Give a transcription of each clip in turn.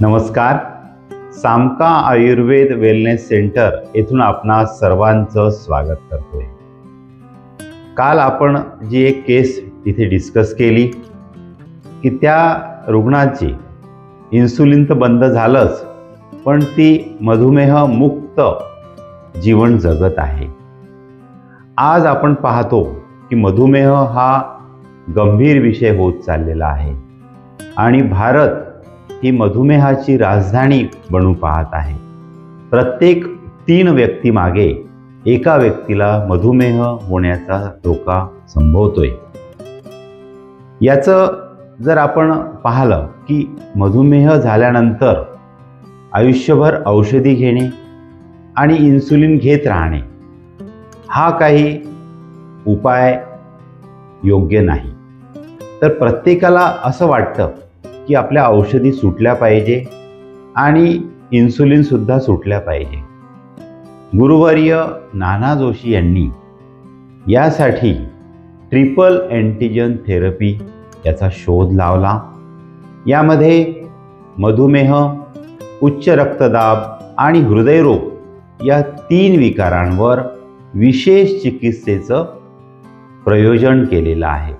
नमस्कार. सामका Ayurveda wellness centre येथून आपणा सर्वांचं स्वागत करतोय. काल आपण जी एक केस तिथे डिस्कस केली की त्या रुग्णाची इन्सुलिन तर बंद झालंच पण ती मधुमेह मुक्त जीवन जगत आहे. आज आपण पाहतो की मधुमेह हा गंभीर विषय होत चाललेला आहे. आणि भारत ही मधुमेहाची राजधानी बनू पाहत आहे. प्रत्येक तीन व्यक्तीमागे एका व्यक्तीला मधुमेह होण्याचा धोका संभवतोय. याचं जर आपण पाहिलं की मधुमेह झाल्यानंतर आयुष्यभर औषधी घेणे आणि इन्सुलिन घेत राहणे हा काही उपाय योग्य नाही. तर प्रत्येकाला असं वाटतं की आपल्या औषधी सुटल्या पाहिजे आणि इन्सुलिनसुद्धा सुटल्या पाहिजे. गुरुवर्य नाना जोशी यांनी यासाठी ट्रिपल अँटीजन थेरपी याचा शोध लावला. यामध्ये मधुमेह उच्च रक्तदाब आणि हृदयरोग या तीन विकारांवर विशेष चिकित्सेचं प्रयोजन केलेलं आहे.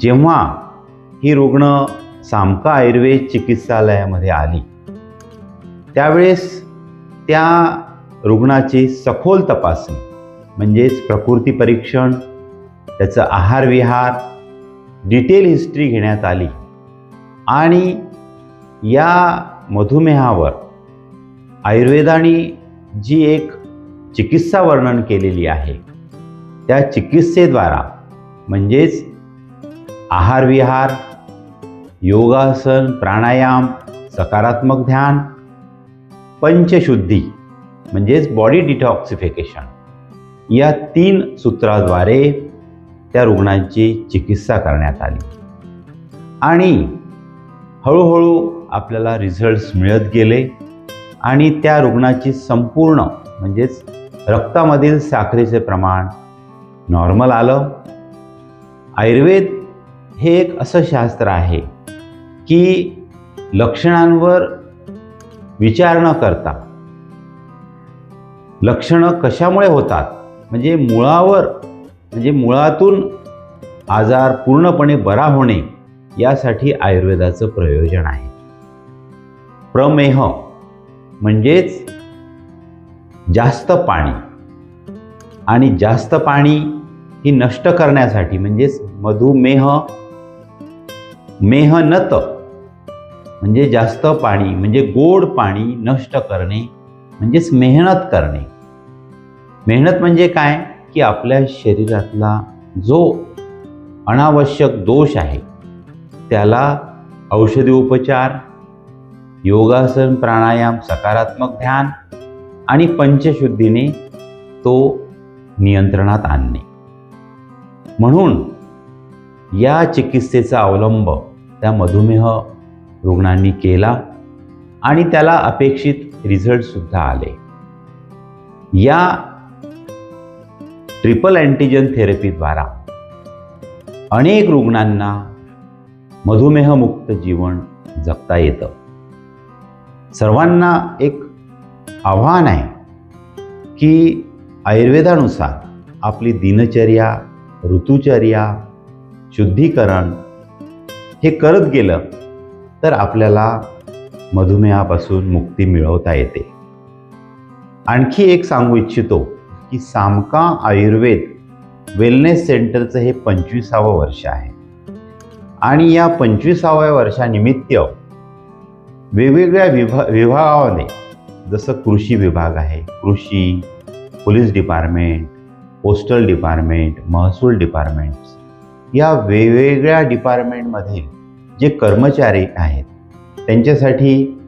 जेव्हा ही रुग्ण सामका आयुर्वेद चिकित्सालयामध्ये आली. त्यावेळेस त्या रुग्णाची सखोल तपासणी म्हणजेच प्रकृती परीक्षण त्याचं आहार विहार डिटेल हिस्ट्री घेण्यात आली. आणि या मधुमेहावर आयुर्वेदाने जी एक चिकित्सा वर्णन केलेली आहे त्या चिकित्सेद्वारा म्हणजेच आहार विहार योगासन प्राणायाम सकारात्मक ध्यान पंचशुद्धी म्हणजेच बॉडी डिटॉक्सिफिकेशन या तीन सूत्राद्वारे त्या रुग्णांची चिकित्सा करण्यात आली. आणि हळूहळू आपल्याला रिझल्ट्स मिळत गेले आणि त्या रुग्णाची संपूर्ण म्हणजेच रक्तामधील साखरेचे प्रमाण नॉर्मल आलं. आयुर्वेद हे एक असं शास्त्र आहे की लक्षणांवर विचार न करता. लक्षणं कशामुळे होतात? म्हणजे मुळावर म्हणजे मुळातून आजार पूर्णपणे बरा होणे यासाठी आयुर्वेदाचं प्रयोजन आहे. प्रमेह म्हणजेच जास्त पाणी आणि जास्त पाणी ही नष्ट करण्यासाठी म्हणजेच मधुमेह मेहनत म्हणजे जास्त पाणी म्हणजे गोड पाणी नष्ट करणे म्हणजेच मेहनत करणे. मेहनत म्हणजे काय? की आपल्या शरीरातला जो अनावश्यक दोष आहे त्याला औषधी उपचार योगासन प्राणायाम सकारात्मक ध्यान आणि पंचशुद्धीने तो नियंत्रणात आणणे. म्हणून या चिकित्सेचा अवलंब त्या मधुमेह रुग्णांनी केला आणि त्याला अपेक्षित रिझल्टसुद्धा आले. या ट्रिपल अँटीजन थेरपीद्वारा अनेक रुग्णांना मधुमेहमुक्त जीवन जगता येतं. सर्वांना एक आव्हान आहे की आयुर्वेदानुसार आपली दिनचर्या ऋतुचर्या शुद्धीकरण हे करत गेलं तर आपल्याला मधुमेहापासून मुक्ती मिळवता येते. आणखी एक सांगू इच्छितो की सामका आयुर्वेद वेलनेस सेंटरचं हे पंचवीसावं वर्ष आहे. आणि या पंचवीसाव्या वर्षानिमित्त वेगवेगळ्या विभा विभागामध्ये जसं कृषी विभाग आहे कृषी पोलीस डिपार्टमेंट पोस्टल डिपार्टमेंट महसूल डिपार्टमेंट्स या वेगवेगळ्या डिपार्टमेंटमधील जे कर्मचारी आहेत त्यांच्यासाठी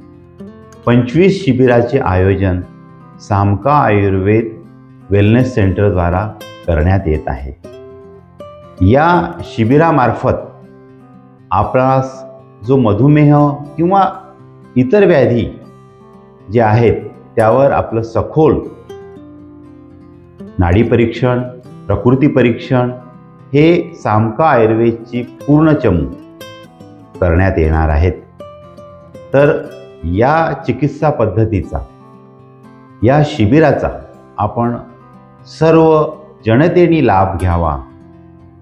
पंचवीस शिबिराचे आयोजन सामका आयुर्वेद वेलनेस सेंटरद्वारा करण्यात येत आहे. या शिबिरामार्फत आपणास जो मधुमेह किंवा इतर व्याधी जे आहेत त्यावर आपलं सखोल नाडी परीक्षण प्रकृती परीक्षण हे सामका आयुर्वेदची पूर्ण चमू करण्यात येणार आहेत. तर या चिकित्सा पद्धतीचा या शिबिराचा आपण सर्व जनतेने लाभ घ्यावा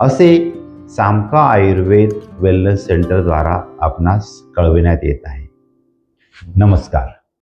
असे सामका आयुर्वेद वेलनेस सेंटरद्वारा आपणास कळविण्यात येत आहे. नमस्कार.